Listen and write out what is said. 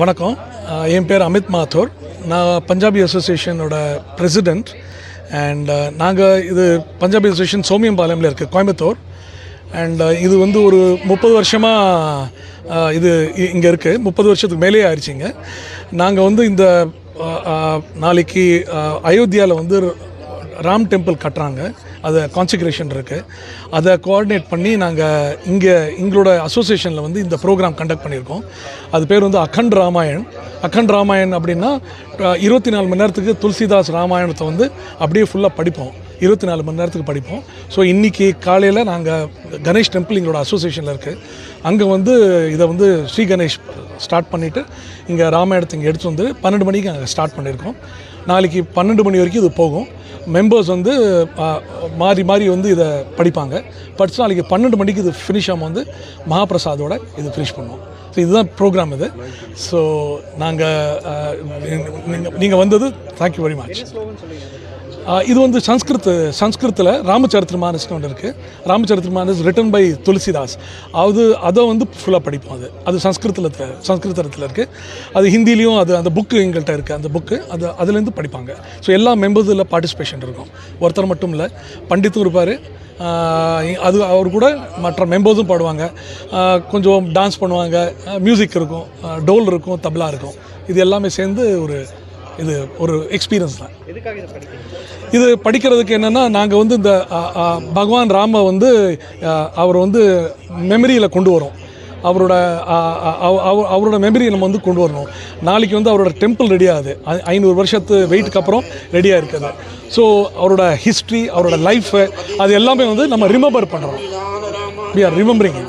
வணக்கம். என் பேர் அமித் மாத்தூர். நான் பஞ்சாபி அசோசியேஷனோட பிரசிடெண்ட் அண்ட் நாங்கள் இது பஞ்சாபி அசோசியேஷன் சோமியம்பாளையமில் இருக்குது கோயம்புத்தூர். அண்ட் இது வந்து ஒரு முப்பது வருஷமாக இது இங்கே இருக்குது முப்பது வருஷத்துக்கு மேலேயே ஆயிடுச்சிங்க நாங்கள் வந்து இந்த நாளைக்கு அயோத்தியாவில் வந்து ராம் டெம்பிள் கட்டுறாங்க. அதை கான்சிக்ரேஷன் இருக்குது அதை கோஆர்டினேட் பண்ணி நாங்கள் இங்கே எங்களோட அசோசியேஷனில் வந்து இந்த ப்ரோக்ராம் கண்டக்ட் பண்ணியிருக்கோம். அது பேர் வந்து அகண்ட் ராமாயண். அகண்ட் ராமாயண் அப்படின்னா இருபத்தி நாலு மணி நேரத்துக்கு துளசிதாஸ் ராமாயணத்தை வந்து அப்படியே ஃபுல்லாக படிப்போம். இருபத்தி நாலு மணி நேரத்துக்கு படிப்போம். ஸோ இன்றைக்கி காலையில் நாங்கள் கணேஷ் டெம்பிள் எங்களோட அசோசியேஷனில் இருக்குது அங்கே வந்து இதை வந்து ஸ்ரீ கணேஷ் ஸ்டார்ட் பண்ணிவிட்டு இங்கே ராமாயணத்தை இங்கே எடுத்து வந்து பன்னெண்டு மணிக்கு நாங்கள் ஸ்டார்ட் பண்ணியிருக்கோம். நாளைக்கு பன்னெண்டு மணி வரைக்கும் இது போகும். மெம்பர்ஸ் வந்து மாறி மாறி வந்து இதை படிப்பாங்க. படித்து நாளைக்கு பன்னெண்டு மணிக்கு இது ஃபினிஷ் ஆகும் வந்து மகாபிரசாதோட இது ஃபினிஷ் பண்ணுவோம். ஸோ இதுதான் ப்ரோக்ராம் இது. ஸோ நாங்கள் நீங்கள் வந்தது தேங்க்யூ வெரி மச் இது வந்து சன்ஸ்கிருத் சன்ஸ்கிருத்தில் ராமச்சரித்திரமானஸ்னு ஒன்று இருக்குது ராமச்சரித்திரமானஸ் ரிட்டன் பை துளசிதாஸ். அது அதை வந்து ஃபுல்லாக படிப்போம் அது. அது சன்ஸ்கிருத்தில் சன்ஸ்கிருதத்தில் இருக்குது அது ஹிந்திலையும் அது அந்த புக்கு எங்கள்கிட்ட இருக்குது அந்த புக்கு அது அதுலேருந்து படிப்பாங்க. ஸோ எல்லா மெம்பர்ஸ் இதில் பார்ட்டிசிபேஷன் இருக்கும். ஒருத்தர் மட்டும் இல்லை பண்டித்தும் இருப்பார். அது அவர் கூட மற்ற மெம்பர்ஸும் பாடுவாங்க. கொஞ்சம் டான்ஸ் பண்ணுவாங்க. மியூசிக் இருக்கும். டோல் இருக்கும் தப்லா இருக்கும். இது எல்லாமே சேர்ந்து ஒரு இது ஒரு எக்ஸ்பீரியன்ஸ் தான். இதை படிக்கிறதுக்கு என்னென்னா நாங்கள் வந்து இந்த பகவான் ராம வந்து அவர் வந்து மெமரியில் கொண்டு வரோம். அவரோட அவ- அவரோட மெமரியை நம்ம வந்து கொண்டு வரணும். நாளைக்கு வந்து அவரோட டெம்பிள் ரெடி ஆகுது. ஐநூறு வருஷத்து வெயிட்டுக்கு அப்புறம் ரெடியாக இருக்குது ஸோ அவரோட ஹிஸ்ட்ரி அவரோட லைஃபு அது எல்லாமே வந்து நம்ம ரிமெம்பர் பண்ணுறோம் வி ஆர் ரிமெம்பரிங்